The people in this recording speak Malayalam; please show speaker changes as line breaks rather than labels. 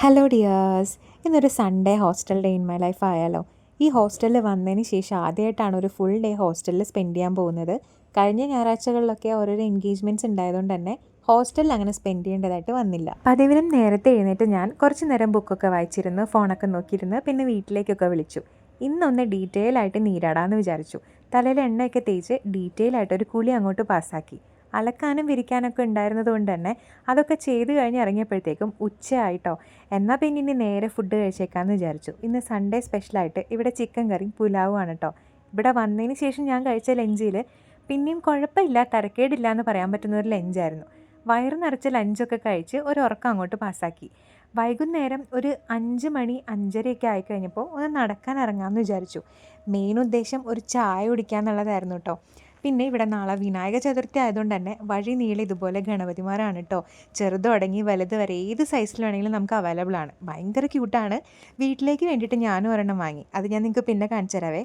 ഹലോ ഡിയേഴ്സ് ഇന്നൊരു Sunday hostel day in my life ആയാലോ. ഈ ഹോസ്റ്റലിൽ വന്നതിന് ശേഷം ആദ്യമായിട്ടാണ് ഒരു ഫുൾ ഡേ ഹോസ്റ്റലിൽ സ്പെൻഡ് ചെയ്യാൻ പോകുന്നത്. കഴിഞ്ഞ ഞായറാഴ്ചകളിലൊക്കെ ഓരോരോ എൻഗേജ്മെന്റ്സ് ഉണ്ടായതുകൊണ്ട് തന്നെ ഹോസ്റ്റലിൽ അങ്ങനെ സ്പെൻഡ് ചെയ്യേണ്ടതായിട്ട് വന്നില്ല. പതിവിലും നേരത്തെ എഴുന്നേറ്റ് ഞാൻ കുറച്ച് നേരം ബുക്കൊക്കെ വായിച്ചിരുന്നു ഫോണൊക്കെ നോക്കിയിരുന്ന് പിന്നെ വീട്ടിലേക്കൊക്കെ വിളിച്ചു. ഇന്നൊന്ന് ഡീറ്റെയിൽ ആയിട്ട് നീരാടാമെന്ന് വിചാരിച്ചു. തലയിൽ എണ്ണയൊക്കെ തേച്ച് ഡീറ്റെയിൽ ആയിട്ട് ഒരു കുളി അങ്ങോട്ട് പാസ്സാക്കി അലക്കാനും വിരിക്കാനൊക്കെ ഉണ്ടായിരുന്നത് കൊണ്ട് തന്നെ അതൊക്കെ ചെയ്ത് കഴിഞ്ഞ് ഇറങ്ങിയപ്പോഴത്തേക്കും ഉച്ചയായിട്ടോ. എന്നാൽ പിന്നെ ഇനി നേരെ ഫുഡ് കഴിച്ചേക്കാമെന്ന് വിചാരിച്ചു. ഇന്ന് സൺഡേ സ്പെഷ്യലായിട്ട് ഇവിടെ ചിക്കൻ കറിയും പുലാവുമാണ് കേട്ടോ ഇവിടെ വന്നതിന് ശേഷം ഞാൻ കഴിച്ച ലഞ്ചിൽ പിന്നെയും കുഴപ്പമില്ല തരക്കേടില്ല എന്ന് പറയാൻ പറ്റുന്ന ഒരു ലഞ്ചായിരുന്നു. വയറ് നിറച്ച ലഞ്ചൊക്കെ കഴിച്ച് ഒരു ഉറക്കം അങ്ങോട്ട് പാസ്സാക്കി. വൈകുന്നേരം ഒരു അഞ്ച് മണി അഞ്ചരയൊക്കെ ആയിക്കഴിഞ്ഞപ്പോൾ ഒന്ന് നടക്കാൻ ഇറങ്ങാമെന്ന് വിചാരിച്ചു. മെയിൻ ഉദ്ദേശം ഒരു ചായ കുടിക്കുക എന്നുള്ളതായിരുന്നു കേട്ടോ പിന്നെ ഇവിടെ നാളെ വിനായക ചതുർത്ഥി ആയതുകൊണ്ട് തന്നെ വഴി നീളെ ഇതുപോലെ ഗണപതിമാരാണ് കേട്ടോ ചെറുത് തുടങ്ങി വലുത് വരെ ഏത് സൈസിൽ വേണമെങ്കിലും നമുക്ക് അവൈലബിൾ ആണ്. ഭയങ്കര ക്യൂട്ടാണ് വീട്ടിലേക്ക് വേണ്ടിയിട്ട് ഞാനും ഒരെണ്ണം വാങ്ങി. അത് ഞാൻ നിങ്ങൾക്ക് പിന്നെ കാണിച്ചു തരാവേ